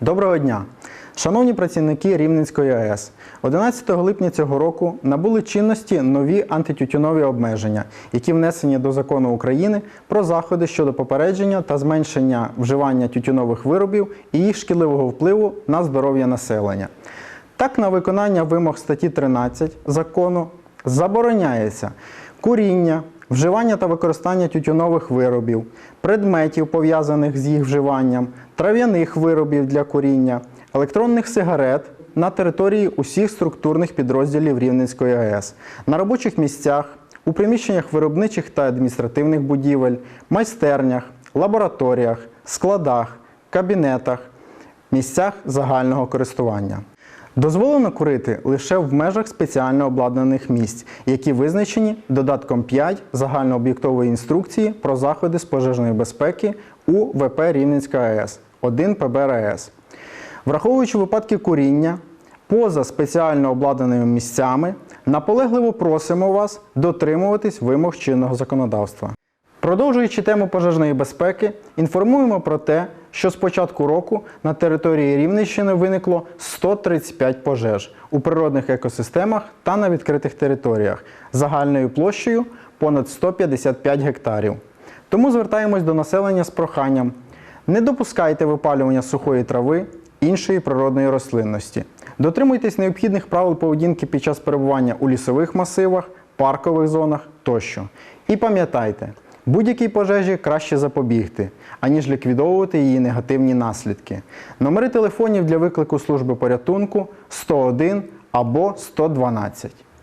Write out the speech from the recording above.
Доброго дня! Шановні працівники Рівненської АЕС, 11 липня цього року набули чинності нові антитютюнові обмеження, які внесені до закону України про заходи щодо попередження та зменшення вживання тютюнових виробів і їх шкідливого впливу на здоров'я населення. Так, на виконання вимог статті 13 закону забороняється куріння, вживання та використання тютюнових виробів, предметів, пов'язаних з їх вживанням, трав'яних виробів для куріння, електронних сигарет на території усіх структурних підрозділів Рівненської АЕС, на робочих місцях, у приміщеннях виробничих та адміністративних будівель, майстернях, лабораторіях, складах, кабінетах, місцях загального користування. Дозволено курити лише в межах спеціально обладнаних місць, які визначені додатком 5 загальнооб'єктової інструкції про заходи з пожежної безпеки у ВП Рівненська АЕС 1 ПБРАЕС. Враховуючи випадки куріння поза спеціально обладнаними місцями, наполегливо просимо вас дотримуватись вимог чинного законодавства. Продовжуючи тему пожежної безпеки, інформуємо про те, що з початку року на території Рівненщини виникло 135 пожеж у природних екосистемах та на відкритих територіях загальною площею понад 155 гектарів. Тому звертаємось до населення з проханням: не допускайте випалювання сухої трави, іншої природної рослинності. Дотримуйтесь необхідних правил поведінки під час перебування у лісових масивах, паркових зонах тощо. І пам'ятайте, будь-якій пожежі краще запобігти, аніж ліквідовувати її негативні наслідки. Номери телефонів для виклику служби порятунку 101 або 112.